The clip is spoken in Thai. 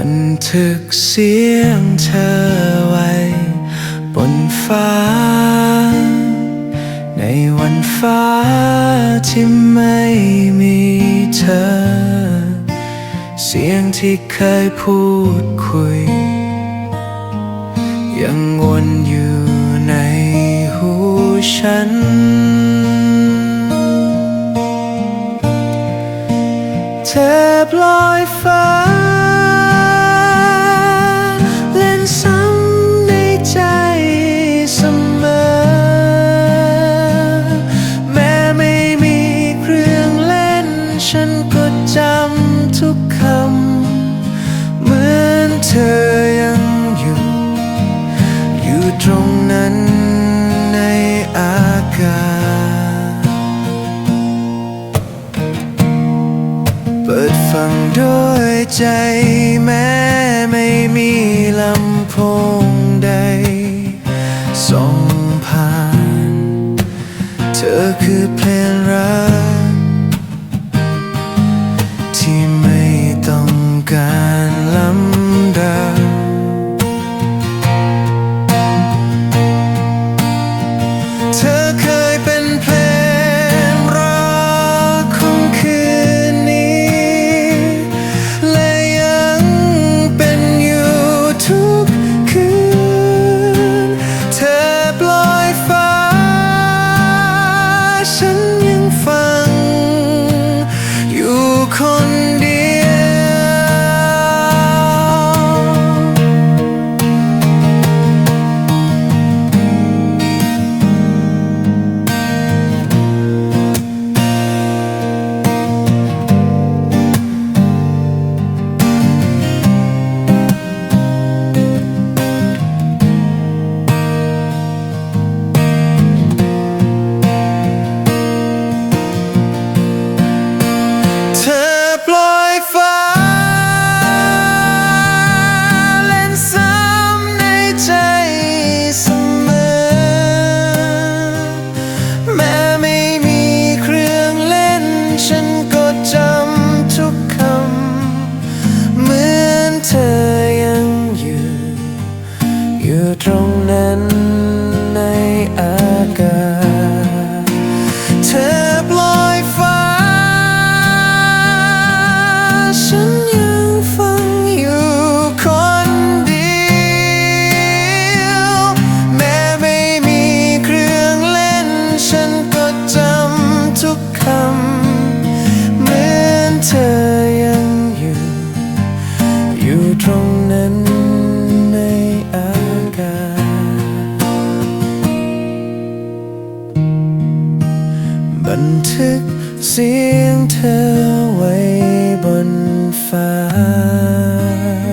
ันทึกเสียงเธอไว้ บนฟ้า ในวันฟ้าที่ไม่มีเธอ เสียงที่เคยพูดคุย ยังวนอยู่ในหูฉันเธอปล่อยฟ้า ตรงนั้นในอากาศ เปิดฟังด้วยใจแม้ไม่มีลำโพงใดส่องผ่าน เธอคือเพลงรัก ฉั ฉันยังฟังอยู่คนเดียว แม้ไม่มีเครื่องเล่น ฉันก็จำทุกคำ เหมือนเธอยังอยู่ อยู่ตรงนั้นในอากาศ บันทึกเสียงเธอไว้บน 烦